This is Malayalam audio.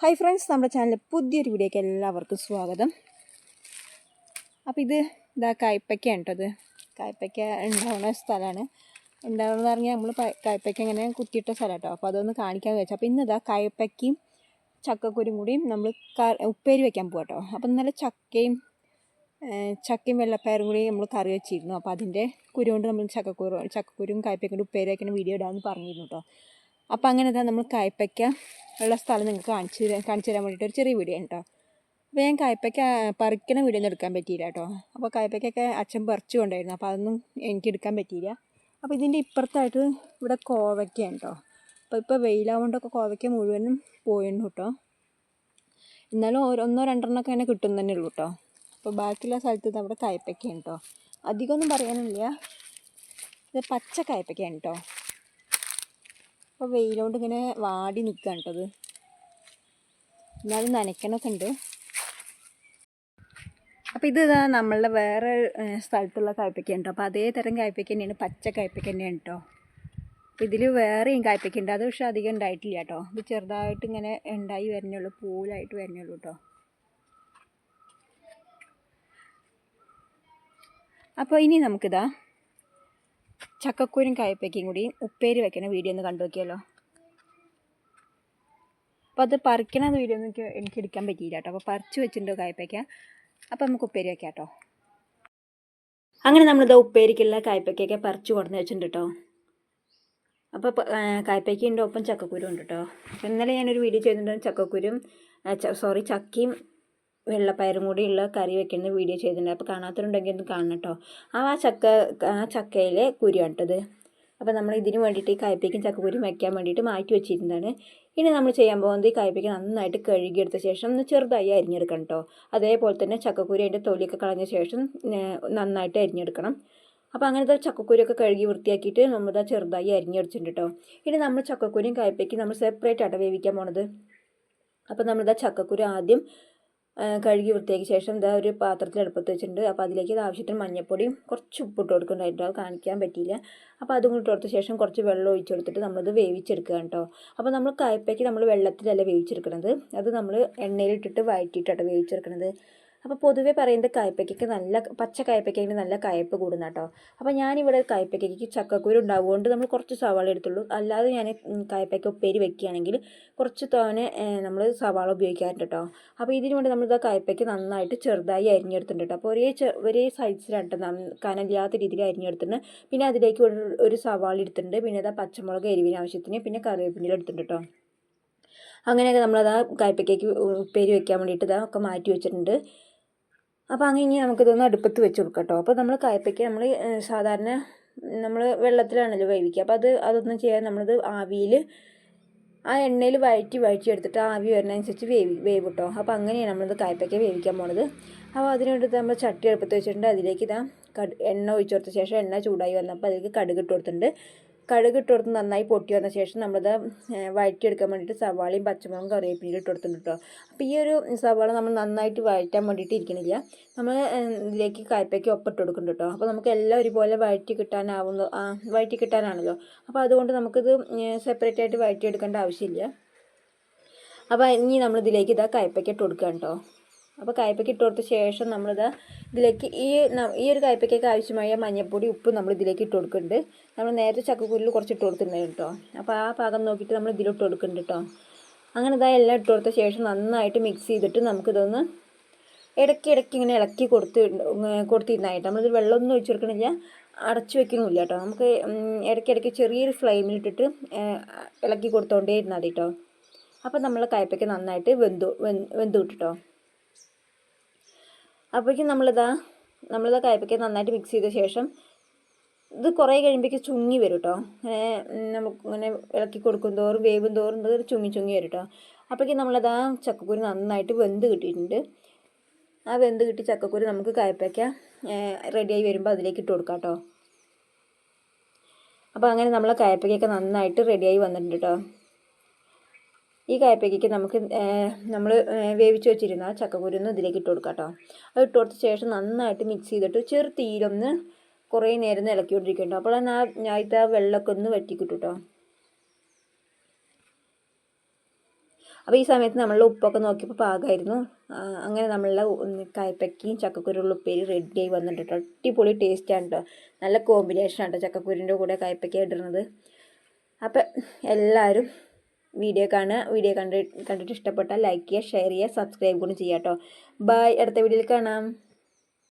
ഹായ് ഫ്രണ്ട്സ് നമ്മുടെ ചാനലിൽ പുതിയൊരു വീഡിയോയ്ക്ക് എല്ലാവർക്കും സ്വാഗതം. അപ്പോൾ ഇത് ഇതാ കായ്പയ്ക്ക കേട്ടത് കായ്പയ്ക്ക ഉണ്ടാവുന്ന സ്ഥലമാണ്. ഉണ്ടാവുന്നത് പറഞ്ഞാൽ നമ്മൾ കായ്പയ്ക്ക ഇങ്ങനെ കുത്തിയിട്ട സ്ഥലം കേട്ടോ അപ്പോൾ അതൊന്ന് കാണിക്കാൻ വെച്ചു. അപ്പോൾ ഇന്ന് ഇതാ കായ്പയ്ക്കയും ചക്കക്കുരും കൂടിയും നമ്മൾ ഉപ്പേരി വയ്ക്കാൻ പോകാം കേട്ടോ അപ്പം ഇന്നലെ ചക്കയും ചക്കയും വെള്ളപ്പയറും കൂടി നമ്മൾ കറി വെച്ചിരുന്നു. അപ്പോൾ അതിന്റെ കുരു കൊണ്ട് നമ്മൾ ചക്കക്കുരു ചക്കക്കുരും കായ്പയ്ക്കൊണ്ട് ഉപ്പേരി വയ്ക്കുന്ന വീഡിയോ ഇടാമെന്ന് പറഞ്ഞിരുന്നു കേട്ടോ അപ്പോൾ അങ്ങനെ ഇതാ നമ്മൾ കായ്പയ്ക്ക ഉള്ള സ്ഥലം നിങ്ങൾക്ക് കാണിച്ചു തരാൻ കാണിച്ചു തരാൻ വേണ്ടിയിട്ട് ഒരു ചെറിയ വീഡിയോ കേട്ടോ അപ്പോൾ ഞാൻ കായ്പയ്ക്ക പറിക്കണ വീഡിയോ ഒന്നും എടുക്കാൻ പറ്റിയില്ല കേട്ടോ അപ്പോൾ കായ്പയ്ക്കൊക്കെ അച്ഛൻ പറിച്ചു കൊണ്ടായിരുന്നു അപ്പോൾ അതൊന്നും എനിക്ക് എടുക്കാൻ പറ്റിയില്ല. അപ്പോൾ ഇതിന്റെ ഇപ്പുറത്തായിട്ട് ഇവിടെ കോവയ്ക്കയാണ് കേട്ടോ അപ്പോൾ ഇപ്പോൾ വെയിലാവുകൊണ്ടൊക്കെ കോവയ്ക്ക മുഴുവനും പോയിരുന്നു കേട്ടോ എന്നാലും ഒന്നോ രണ്ടെണ്ണമൊക്കെ തന്നെ കിട്ടും തന്നെ ഉള്ളൂ കേട്ടോ അപ്പോൾ ബാക്കിയുള്ള സ്ഥലത്ത് നമ്മുടെ കായ്പയ്ക്കയാണ് കേട്ടോ അധികമൊന്നും പറയാനില്ല. ഇത് പച്ച കായ്പയ്ക്കയാണ് കേട്ടോ അപ്പോൾ വെയിലോണ്ട് ഇങ്ങനെ വാടി നിൽക്കുകയാണ് കേട്ടത് എന്നാലും നനയ്ക്കണമൊക്കെ ഉണ്ട് അപ്പോൾ ഇത് ഇതാ നമ്മളുടെ വേറെ സ്ഥലത്തുള്ള കായ്പയ്ക്ക ഉണ്ടോ അപ്പോൾ അതേ തരം കായ്പയ്ക്ക തന്നെയാണ് പച്ച കായ്പയ്ക്ക തന്നെയാണ് കേട്ടോ അപ്പോൾ ഇതിൽ വേറെയും കായ്പയ്ക്ക ഉണ്ട് അത് പക്ഷേ അധികം ഉണ്ടായിട്ടില്ല കേട്ടോ ഇത് ചെറുതായിട്ട് ഇങ്ങനെ ഉണ്ടായി വരുന്നുള്ളൂ പൂലായിട്ട് വരുന്നുള്ളൂ കേട്ടോ അപ്പോൾ ഇനി നമുക്കിതാ ചക്കക്കൂരും കായപ്പയ്ക്കയും കൂടി ഉപ്പേരി വെക്കണ വീഡിയോ ഒന്ന് കണ്ടു നോക്കിയല്ലോ അപ്പോൾ അത് പറിക്കണ വീഡിയോ ഒന്നും എനിക്ക് എടുക്കാൻ പറ്റിയില്ല കേട്ടോ. അപ്പോൾ പറിച്ച് വെച്ചിട്ടുണ്ട് കായപ്പയ്ക്ക. അപ്പോൾ നമുക്ക് ഉപ്പേരി വെക്കാം കേട്ടോ. അങ്ങനെ നമ്മളിത് ഉപ്പേരിക്കുള്ള കായ്പയ്ക്കൊക്കെ പറിച്ച് കൊണ്ടുവന്ന് വെച്ചിട്ടുണ്ട് കേട്ടോ. അപ്പോൾ കായ്പയ്ക്കുണ്ട് ഒപ്പം ചക്കക്കുരും ഉണ്ട് കേട്ടോ. ഇന്നലെ ഞാനൊരു വീഡിയോ ചെയ്തിട്ടുണ്ട് ചക്കക്കുരും സോറി ചക്കയും വെള്ളപ്പയറും കൂടിയുള്ള കറി വെക്കുന്ന വീഡിയോ ചെയ്തിട്ടുണ്ട്. അപ്പോൾ കാണാത്തവരുണ്ടെങ്കിൽ ഒന്ന് കാണണം കേട്ടോ ആ ചക്ക ആ ചക്കയിലെ കുരുവാണിട്ടത് അപ്പോൾ നമ്മൾ ഇതിന് വേണ്ടിയിട്ട് ഈ കായ്പയ്ക്കും ചക്കക്കുരും വയ്ക്കാൻ വേണ്ടിയിട്ട് മാറ്റി വെച്ചിരുന്നതാണ്. ഇനി നമ്മൾ ചെയ്യാൻ പോകുന്നത് ഈ കായ്പയ്ക്ക് നന്നായിട്ട് കഴുകിയെടുത്ത ശേഷം ഒന്ന് ചെറുതായി അരിഞ്ഞെടുക്കണം കേട്ടോ അതേപോലെ തന്നെ ചക്കക്കുരു അതിന്റെ തൊലിയൊക്കെ കളഞ്ഞ ശേഷം നന്നായിട്ട് അരിഞ്ഞെടുക്കണം. അപ്പോൾ അങ്ങനത്തെ ചക്കക്കുരിയൊക്കെ കഴുകി വൃത്തിയാക്കിയിട്ട് നമ്മളിതാ ചെറുതായി അരിഞ്ഞടിച്ചിട്ടുണ്ട് കേട്ടോ ഇനി നമ്മൾ ചക്കക്കുരും കായ്പയ്ക്കും നമ്മൾ സെപ്പറേറ്റ് ആട്ടോ വേവിക്കാൻ പോണത്. അപ്പോൾ നമ്മളിതാ ചക്കക്കുരു ആദ്യം ആ, കഴുകി വൃത്തിയാക്കിയ ശേഷം ഇതാ ഒരു പാത്രത്തിൽ അടുപ്പത്ത് വെച്ചിട്ടുണ്ട്. അപ്പോൾ അതിലേക്ക് ആവശ്യത്തിന് മഞ്ഞൾപ്പൊടിയും കുറച്ച് ഉപ്പ് ഇട്ട് കൊടുക്കുന്നുണ്ടായിട്ട് അത് കാണിക്കാൻ പറ്റിയില്ല. അപ്പോൾ അതും കൂടി കൊടുത്ത ശേഷം കുറച്ച് വെള്ളം ഒഴിച്ചു കൊടുത്തിട്ട് നമ്മളത് വേവിച്ചെടുക്കുക കേട്ടോ. അപ്പോൾ നമ്മൾ കായ്പയ്ക്ക് നമ്മൾ വെള്ളത്തിലല്ല വേവിച്ചെടുക്കണത്? അത് നമ്മൾ എണ്ണയിലിട്ടിട്ട് വഴറ്റിയിട്ടാണ് വേവിച്ചെടുക്കണത്. അപ്പോൾ പൊതുവേ പറയുന്നത് കായ്പയ്ക്കൊക്കെ നല്ല പച്ച കായ്പയ്ക്കൊക്കെ നല്ല കയ്പ്പ് കൂടുന്ന കേട്ടോ അപ്പോൾ ഞാനിവിടെ കായ്പയ്ക്കയ്ക്ക് ചക്കക്കുരു ഉണ്ടാവുകൊണ്ട് നമ്മൾ കുറച്ച് സവാള എടുത്തുള്ളൂ. അല്ലാതെ ഞാൻ കായ്പയ്ക്ക ഉപ്പേരി വെക്കുകയാണെങ്കിൽ കുറച്ച് തോനെ നമ്മൾ സവാള ഉപയോഗിക്കാറുണ്ട് കേട്ടോ അപ്പോൾ ഇതിന് വേണ്ടി നമ്മളിത് കായ്പയ്ക്ക് നന്നായിട്ട് ചെറുതായി അരിഞ്ഞെടുത്തിട്ടുണ്ട് കേട്ടോ അപ്പോൾ ഒരേ ഒരേ സൈസിലായിട്ട് കനലില്ലാത്ത രീതിയിൽ അരിഞ്ഞെടുത്തിട്ടുണ്ട്. പിന്നെ അതിലേക്ക് ഒരു ഒരു സവാള എടുത്തിട്ടുണ്ട്. പിന്നെ അതാ പച്ചമുളക് എരിവിന് ആവശ്യത്തിന് പിന്നെ കറിവേപ്പിന്റെ എടുത്തിട്ടുണ്ട് കേട്ടോ അങ്ങനെയൊക്കെ നമ്മളത് ആ കായ്പയ്ക്കേക്ക് ഉപ്പേരി വെക്കാൻ വേണ്ടിയിട്ട് ഇതൊക്കെ മാറ്റി വെച്ചിട്ടുണ്ട്. അപ്പോൾ അങ്ങനെ ഇനി നമുക്കിതൊന്ന് അടുപ്പത്ത് വെച്ച് കൊടുക്കാം കേട്ടോ അപ്പോൾ നമ്മൾ കായ്പയ്ക്ക് നമ്മൾ സാധാരണ നമ്മൾ വെള്ളത്തിലാണല്ലോ വേവിക്കുക. അപ്പോൾ അത് അതൊന്നും ചെയ്യാൻ നമ്മളിത് ആവിയിൽ ആ എണ്ണയിൽ വഴറ്റി വഴറ്റി എടുത്തിട്ട് ആവി വരുന്നതനുസരിച്ച് വേവി വേവ് കേട്ടോ അപ്പോൾ അങ്ങനെയാണ് നമ്മളിത് കായ്പയ്ക്ക വേവിക്കാൻ പോണത്. അപ്പോൾ അതിന് വേണ്ടിയിട്ട് നമ്മൾ ചട്ടി അടുപ്പത്ത് വെച്ചിട്ടുണ്ട്. അതിലേക്ക് ഇതാ കട് എണ്ണ ഒഴിച്ചു കൊടുത്ത ശേഷം എണ്ണ ചൂടായി വന്നപ്പോൾ അതിലേക്ക് കടുക് ഇട്ട് കൊടുത്തിട്ടുണ്ട്. കടുക് ഇട്ട് കൊടുത്ത് നന്നായി പൊട്ടി വന്ന ശേഷം നമ്മളത് വഴറ്റിയെടുക്കാൻ വേണ്ടിയിട്ട് സവാളയും പച്ചമുളകും കറിവേപ്പിലും ഇട്ട് കൊടുത്തിട്ടുണ്ട് കേട്ടോ അപ്പോൾ ഈ ഒരു സവാള നമ്മൾ നന്നായിട്ട് വഴറ്റാൻ വേണ്ടിയിട്ട് ഇരിക്കണില്ല. നമ്മൾ ഇതിലേക്ക് കായ്പയ്ക്ക് ഒപ്പിട്ട് കൊടുക്കുന്നുണ്ട് കേട്ടോ അപ്പോൾ നമുക്ക് എല്ലാം ഒരുപോലെ വഴറ്റി കിട്ടാനാവുന്ന വഴറ്റി കിട്ടാനാണല്ലോ. അപ്പോൾ അതുകൊണ്ട് നമുക്കിത് സെപ്പറേറ്റ് ആയിട്ട് വഴറ്റിയെടുക്കേണ്ട ആവശ്യമില്ല. അപ്പോൾ ഇനി നമ്മളിതിലേക്ക് ഇതാ കായ്പയ്ക്ക് ഇട്ട് കൊടുക്കുക കേട്ടോ അപ്പോൾ കായ്പയ്ക്ക് ഇട്ട് കൊടുത്ത ശേഷം നമ്മളിത് ഇതിലേക്ക് ഈ ഈ ഒരു കായ്പയ്ക്കൊക്കെ ആവശ്യമായ മഞ്ഞൾപ്പൊടി ഉപ്പ് നമ്മൾ ഇതിലേക്ക് ഇട്ട് കൊടുക്കുന്നുണ്ട്. നമ്മൾ നേരത്തെ ചക്കക്കുരുൽ കുറച്ച് ഇട്ട് കൊടുത്തിട്ടുണ്ടായിരുന്നു കേട്ടോ. അപ്പോൾ ആ പാകം നോക്കിയിട്ട് നമ്മൾ ഇതിലിട്ട് കൊടുക്കുന്നുണ്ട് കേട്ടോ. അങ്ങനെ ഇതാ എല്ലാം ഇട്ട് കൊടുത്ത ശേഷം നന്നായിട്ട് മിക്സ് ചെയ്തിട്ട് നമുക്കിതൊന്ന് ഇടയ്ക്ക് ഇടയ്ക്ക് ഇങ്ങനെ ഇളക്കി കൊടുത്ത് കൊടുത്തിരുന്നായിട്ട് നമ്മളിത് വെള്ളമൊന്നും ഒഴിച്ചു കൊടുക്കണില്ല. അടച്ചു വെക്കണമില്ല കേട്ടോ. നമുക്ക് ഇടയ്ക്കിടയ്ക്ക് ഇടയ്ക്ക് ഇടയ്ക്ക് ചെറിയൊരു ഫ്ലെയിമിലിട്ടിട്ട് ഇളക്കി കൊടുത്തോണ്ടേ ഇരുന്നാൽ മതി കേട്ടോ. അപ്പോൾ നമ്മൾ കയ്പയ്ക്ക് നന്നായിട്ട് വെന്തു വെന്ത് കിട്ടും. അപ്പോഴേക്കും നമ്മളിതാ നമ്മളിതാ കയ്പയ്ക്ക് നന്നായിട്ട് മിക്സ് ചെയ്ത ശേഷം ഇത് കുറേ കഴിയുമ്പോഴേക്ക് ചുങ്ങി വരും കേട്ടോ ഇങ്ങനെ നമുക്ക് ഇങ്ങനെ ഇളക്കി കൊടുക്കും തോറും വേവും തോറും ഇത് ചുങ്ങി ചുങ്ങി വരും കേട്ടോ അപ്പോഴേക്കും നമ്മളിതാ ചക്കക്കുരു നന്നായിട്ട് വെന്ത് കിട്ടിയിട്ടുണ്ട്. ആ വെന്ത് കിട്ടി ചക്കക്കുരു നമുക്ക് കയപ്പയ്ക്ക റെഡിയായി വരുമ്പോൾ അതിലേക്ക് ഇട്ട് കൊടുക്കാം കേട്ടോ അപ്പോൾ അങ്ങനെ നമ്മളെ കയപ്പയ്ക്കൊക്കെ നന്നായിട്ട് റെഡിയായി വന്നിട്ടുണ്ട് കേട്ടോ ഈ കായപ്പയ്ക്ക് നമുക്ക് നമ്മൾ വേവിച്ച് വെച്ചിരുന്ന ചക്കക്കുരുന്ന് ഇതിലേക്ക് ഇട്ട് കൊടുക്കാം കേട്ടോ അത് ഇട്ട് കൊടുത്ത ശേഷം നന്നായിട്ട് മിക്സ് ചെയ്തിട്ട് ചെറു തീരൊന്ന് കുറേ നേരം ഇളക്കിക്കൊണ്ടിരിക്കുന്നുണ്ട് അപ്പോൾ ആ ഞായത്തെ ആ വെള്ളമൊക്കെ ഒന്ന് വറ്റിക്കിട്ടു കേട്ടോ അപ്പോൾ ഈ സമയത്ത് നമ്മളുടെ ഉപ്പൊക്കെ നോക്കിയപ്പോൾ പാകമായിരുന്നു. അങ്ങനെ നമ്മളുടെ കായ്പക്കയും ചക്കക്കുരുള്ള ഉപ്പേരി റെഡിയായി വന്നിട്ടുണ്ട്. കേട്ടോ അടിപൊളി ടേസ്റ്റാണ് കേട്ടോ നല്ല കോമ്പിനേഷനാണ് കേട്ടോ ചക്കക്കുരുന്റെ കൂടെ കായ്പക്ക ഇടുന്നത്. അപ്പം എല്ലാവരും വീഡിയോ കാണുക വീഡിയോ കണ്ട് കണ്ടിട്ട് ഇഷ്ടപ്പെട്ടാൽ ലൈക്ക് ചെയ്യുക ഷെയർ ചെയ്യുക സബ്സ്ക്രൈബ് കൂടി ചെയ്യാം കേട്ടോ ബൈ അടുത്ത വീഡിയോയിൽ കാണാം.